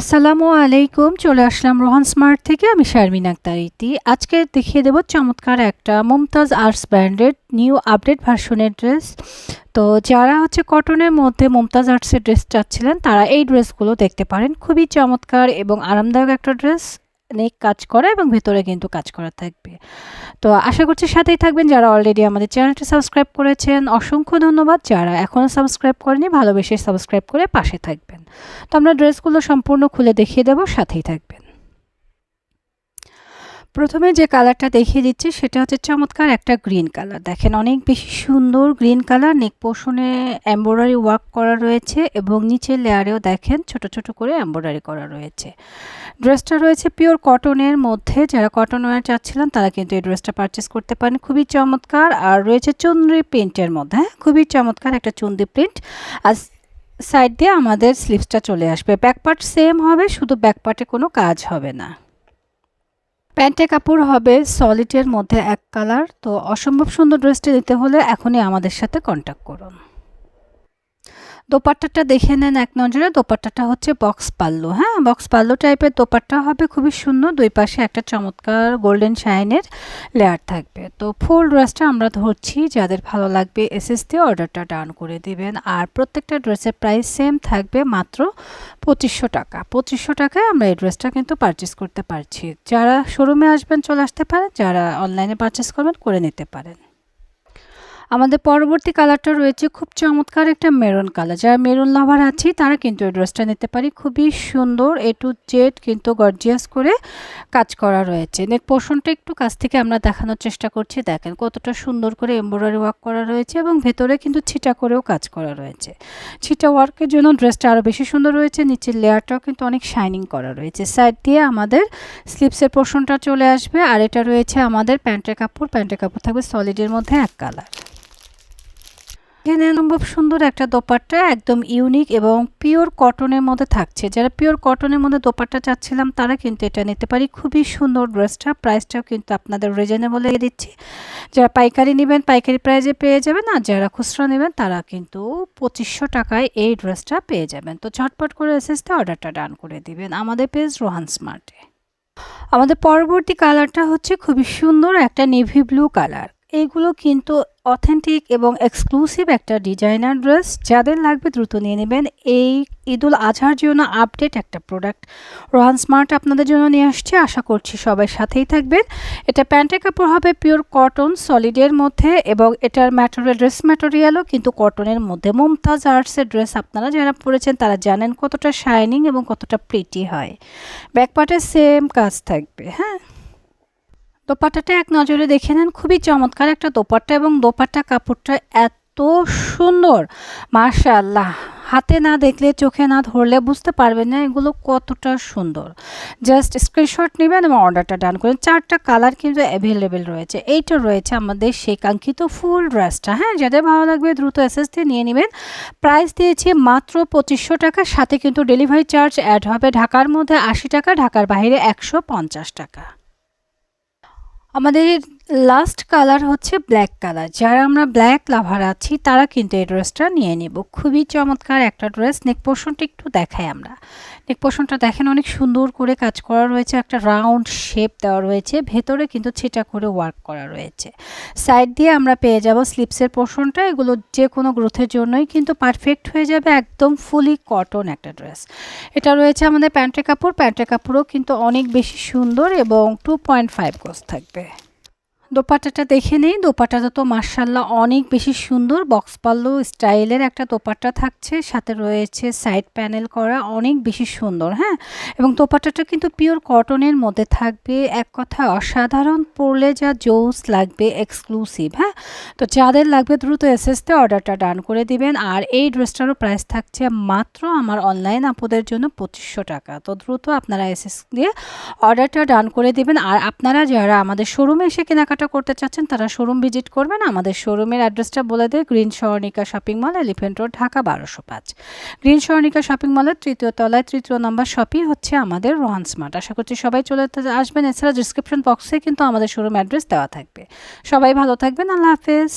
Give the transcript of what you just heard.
আসসালামু আলাইকুম, চলে আসলাম রোহান স্মার্ট থেকে, আমি শারমিন আক্তার ইতি। আজকে দেখিয়ে দেবো চমৎকার একটা মুমতাজ আর্টস ব্র্যান্ডের নিউ আপডেট ভার্সনের ড্রেস। তো যারা হচ্ছে কটনের মধ্যে মমতাজ আর্টসের ড্রেস চাচ্ছিলেন, তারা এই ড্রেসগুলো দেখতে পারেন। খুবই চমৎকার এবং আরামদায়ক একটা ড্রেস। নেক কাজ করা এবং ভেতরে কিন্তু কাজ করা থাকবে। তো আশা করছি সাথেই থাকবেন যারা অলরেডি আমাদের চ্যানেলটি সাবস্ক্রাইব করেছেন। অসংখ্য ধন্যবাদ। যারা এখনও সাবস্ক্রাইব করেনি, ভালোবেসে সাবস্ক্রাইব করে পাশে থাকবেন। তো আমরা ড্রেসগুলো সম্পূর্ণ খুলে দেখিয়ে দেবো। সাথেই থাকবেন। প্রথমে যে কালারটা দেখিয়ে দিচ্ছি সেটা হচ্ছে চমৎকার একটা গ্রিন কালার। দেখেন অনেক বেশি সুন্দর গ্রিন কালার, নেক পোষণে এম্ব্রয়ডারি ওয়ার্ক করা রয়েছে এবং নিচের লেয়ারেও দেখেন ছোট ছোট করে এম্ব্রয়ডারি করা রয়েছে। ড্রেসটা রয়েছে পিওর কটনের মধ্যে, যারা কটন ওয়ার চাচ্ছিলেন তারা কিন্তু এই ড্রেসটা পারচেস করতে পারেন। খুবই চমৎকার। আর রয়েছে চুন্দ্রি প্রিন্টের মধ্যে হ্যাঁ? খুবই চমৎকার একটা চুন্দ্রি প্রিন্ট। আর সাইড দিয়ে আমাদের স্লিভসটা চলে আসবে। ব্যাক পার্ট সেম হবে, শুধু ব্যাক পার্টে কোনো কাজ হবে না। প্যান্টে কাপড় হবে সলিটের মধ্যে এক কালার, তো অসম্ভব সুন্দর ড্রেসটি দিতে হলে এখনই আমাদের সাথে কন্ট্যাক্ট করুন। দোপাট্টাটা দেখে নেন এক নজরে। দোপাট্টাটা হচ্ছে বক্স পাল্লু হ্যাঁ? বক্স পাল্লো টাইপের দোপাট্টা হবে, খুবই সুন্দর। দুই পাশে একটা চমৎকার গোল্ডেন শাইনের লেয়ার থাকবে। তো ফুল ড্রেসটা আমরা ধরছি, যাদের ভালো লাগবে এসএস দিয়ে অর্ডারটা ডান করে দিবেন। আর প্রত্যেকটা ড্রেসের প্রাইস সেম থাকবে মাত্র পঁচিশশো টাকা। পঁচিশশো টাকায় আমরা এই ড্রেসটা কিন্তু পারচেস করতে পারছি। যারা শোরুমে আসবেন, চলে আসতে পারেন। যারা অনলাইনে পারচেস করবেন, করে নিতে পারেন। আমাদের পরবর্তী কালারটা রয়েছে খুব চমৎকার একটা মেরুন কালার। যারা মেরুন লাভার আছি, তারা কিন্তু এই ড্রেসটা নিতে পারি। খুবই সুন্দর এ টু জেড কিন্তু গর্জিয়াস করে কাজ করা রয়েছে। নেক পোর্শনটা একটু কাছ থেকে আমরা দেখানোর চেষ্টা করছি। দেখেন কতটা সুন্দর করে এমব্রয়ডারি ওয়ার্ক করা রয়েছে এবং ভেতরে কিন্তু ছিটা করেও কাজ করা রয়েছে। ছিটা ওয়ার্কের জন্য ড্রেসটা আরও বেশি সুন্দর রয়েছে। নিচের লেয়ারটাও কিন্তু অনেক শাইনিং করা রয়েছে। সাইড দিয়ে আমাদের স্লিপসের পোর্শনটা চলে আসবে। আর এটা রয়েছে আমাদের প্যান্টের কাপড়। প্যান্টের কাপড় থাকবে সলিডের মধ্যে এক কালার এখানে সম্ভব সুন্দর একটা দোপাট্টা একদম ইউনিক এবং পিওর কটনের মধ্যে থাকছে। যারা পিওর কটনের মধ্যে দোপাট্টা চাচ্ছিলাম, তারা কিন্তু এটা নিতে পারি। খুবই সুন্দর ড্রেসটা প্রাইসটাও কিন্তু আপনাদের রিজনেবল দিচ্ছি। যারা পাইকারি নেবেন, পাইকারি প্রাইজে পেয়ে যাবেন, আর যারা খুচরা নেবেন, তারা কিন্তু পঁচিশশো টাকায় এই ড্রেসটা পেয়ে যাবেন। তো ঝটপট করে এসেসতে অর্ডারটা ডান করে দিবেন আমাদের পেজ রোহান স্মার্টে আমাদের পরবর্তী কালারটা হচ্ছে খুবই সুন্দর একটা নেভি ব্লু কালার এইগুলো কিন্তু অথেন্টিক এবং এক্সক্লুসিভ একটা ডিজাইনার ড্রেস যাদের লাগবে দ্রুত নিয়ে নেবেন। এই ঈদুল আজহার জন্য আপডেট একটা প্রোডাক্ট রোহান স্মার্ট আপনাদের জন্য নিয়ে আসছে। আশা করছি সবাই সাথেই থাকবেন। এটা প্যান্টের কাপড় হবে পিওর কটন সলিডের মধ্যে এবং এটার ম্যাটেরিয়াল ড্রেস ম্যাটেরিয়ালও কিন্তু কটনের মধ্যে। মুমতাজ আর্টসের ড্রেস আপনারা যারা পরেছেন, তারা জানেন কতটা শাইনিং এবং কতটা প্রিটি হয়। ব্যাকপার্টে সেম কাজ থাকবে হ্যাঁ? দোপাট্টাটা এক নজরে দেখে নেন। খুবই চমৎকার একটা দোপাট্টা এবং দোপাট্টা কাপড়টা এত সুন্দর। মার্শাল্লাহ হাতে না দেখলে, চোখে না ধরলে বুঝতে পারবেন না এগুলো কতটা সুন্দর। জাস্ট স্ক্রিনশট নেবেন এবং অর্ডারটা ডান করেন চারটা কালার কিন্তু অ্যাভেলেবেল রয়েছে। এইটা রয়েছে আমাদের সেই কাঙ্ক্ষিত ফুল ড্রেসটা। হ্যাঁ যাদের ভালো লাগবে দ্রুত এসএস দিয়ে নিয়ে নেবেন। প্রাইস দিয়েছি মাত্র পঁচিশশো টাকা। সাথে কিন্তু ডেলিভারি চার্জ অ্যাড হবে ঢাকার মধ্যে আশি টাকা, ঢাকার বাইরে একশো পঞ্চাশ টাকা। আমাদের লাস্ট কালার হচ্ছে ব্ল্যাক কালার যারা আমরা ব্ল্যাক লাভার আছি, তারা কিন্তু এই ড্রেসটা নিয়ে নেব। খুবই চমৎকার একটা ড্রেস নেক পোর্শনটা একটু দেখাই আমরা। নেক পোর্শনটা দেখেন, অনেক সুন্দর করে কাজ করা রয়েছে। একটা রাউন্ড শেপ দেওয়া রয়েছে। ভেতরে কিন্তু ছিটা করে ওয়ার্ক করা রয়েছে। সাইড দিয়ে আমরা পেয়ে যাব স্লিপসের পোর্শনটা এগুলো যে কোনো গ্রোথের জন্যই কিন্তু পারফেক্ট হয়ে যাবে। একদম ফুলি কটন একটা ড্রেস এটা রয়েছে আমাদের প্যান্টের কাপড়। প্যান্টের কাপড়ও কিন্তু অনেক বেশি সুন্দর এবং টু পয়েন্ট ফাইভ গোস থাকবে। দোপাট্টাটা দেখে নেই। দোপাট্টাটা তো মার্শাল্লাহ অনেক বেশি সুন্দর। বক্স পাল্লু স্টাইলের একটা দোপাট্টা থাকছে। সাথে রয়েছে সাইড প্যানেল করা অনেক বেশি সুন্দর হ্যাঁ? এবং দোপাট্টাটা কিন্তু পিওর কটনের মধ্যে থাকবে। এক কথা, অসাধারণ পরলে যা জোস লাগবে, এক্সক্লুসিভ হ্যাঁ? তো যাদের লাগবে দ্রুত এসএসতে অর্ডারটা ডান করে দিবেন। আর এই ড্রেসটারও প্রাইস থাকছে মাত্র আমার অনলাইন আপুদের জন্য পঁচিশশো টাকা। তো দ্রুত আপনারা এসএস দিয়ে অর্ডারটা ডান করে দিবেন। আর আপনারা যারা আমাদের শোরুমে এসে কেনাকাটা কেনাকাটা করতে চাচ্ছেন, তারা শোরুম ভিজিট করবেন। আমাদের শোরুমের অ্যাড্রেসটা বলে দেয় green Swarnika shopping mall elephant road, Dhaka বারোশো পাঁচ। গ্রিন স্বর্ণিকা শপিং মলের তৃতীয় তলায় তৃতীয় নম্বর শপই হচ্ছে আমাদের রোহান স্মার্ট। আশা করছি সবাই চলে আসবেন। এছাড়া ডিসক্রিপশন বক্সে কিন্তু আমাদের শোরুম অ্যাড্রেস দেওয়া থাকবে। সবাই ভালো থাকবেন। আল্লাহ হাফেজ।